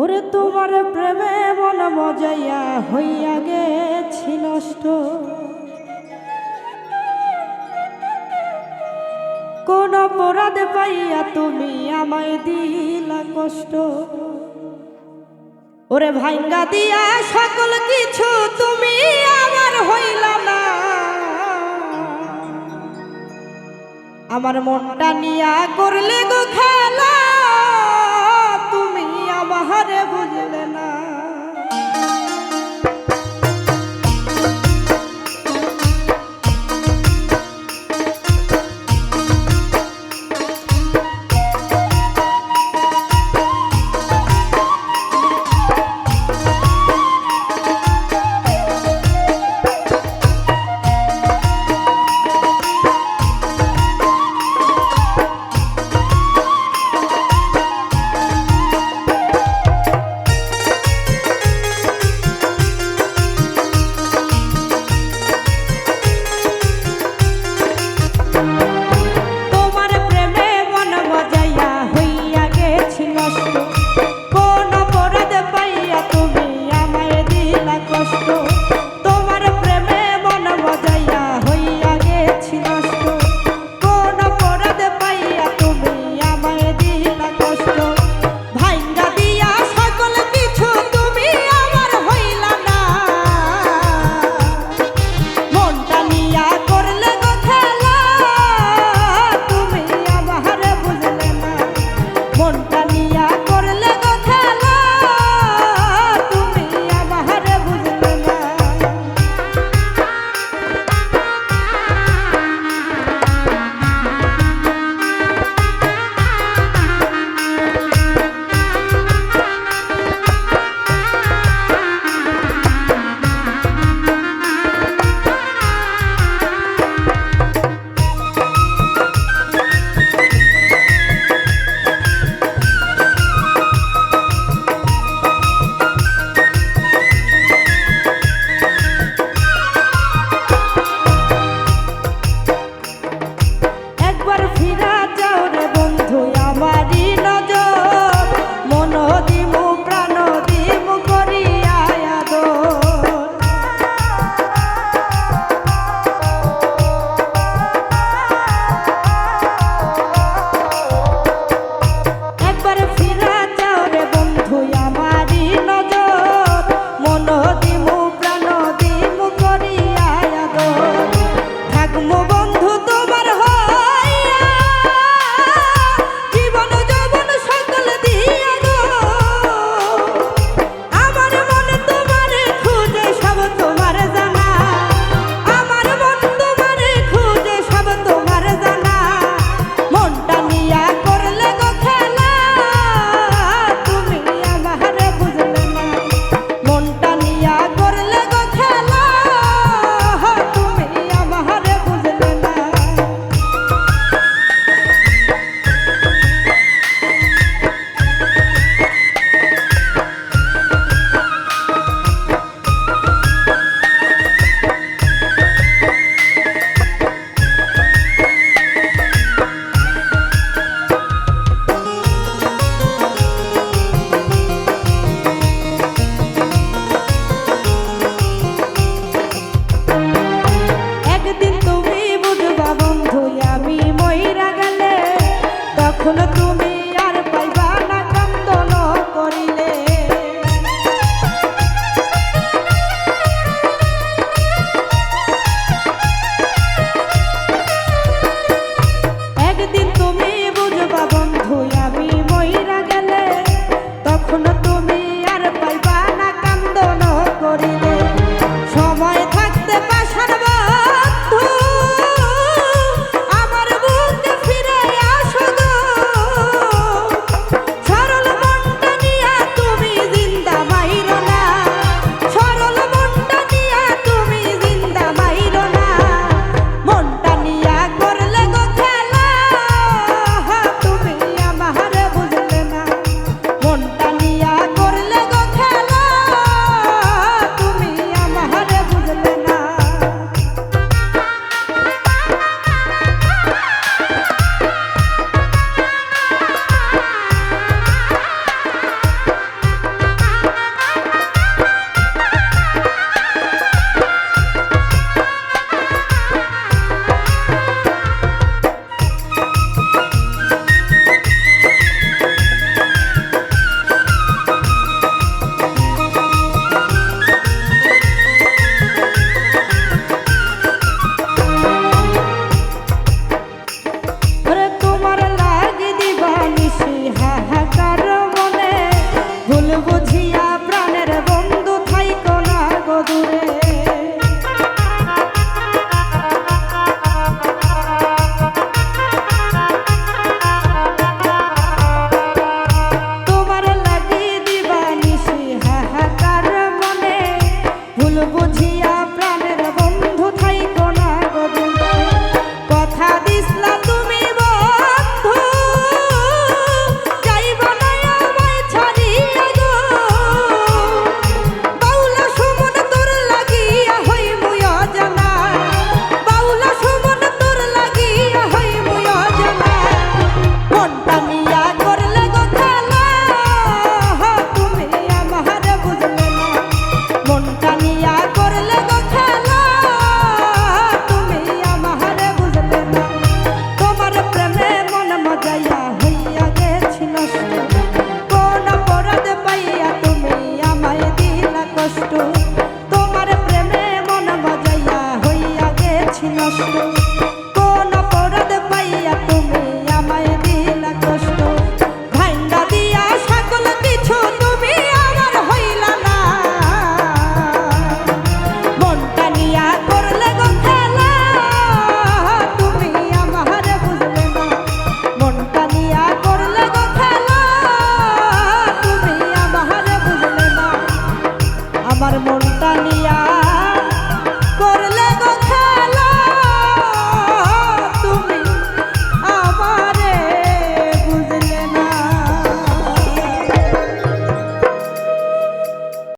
ওরে তোমার প্রেমে মন মজাইয়া হইয়া গেছি নষ্ট। কোন অপরাধ পাইয়া তুমি আমায় দিলা কষ্ট। ওরে ভাঙ্গা দিয়া সকল কিছু তুমি আমার হইলা না। আমার মনটা নিয়া করলে গোখাল এখন তো নষ্ট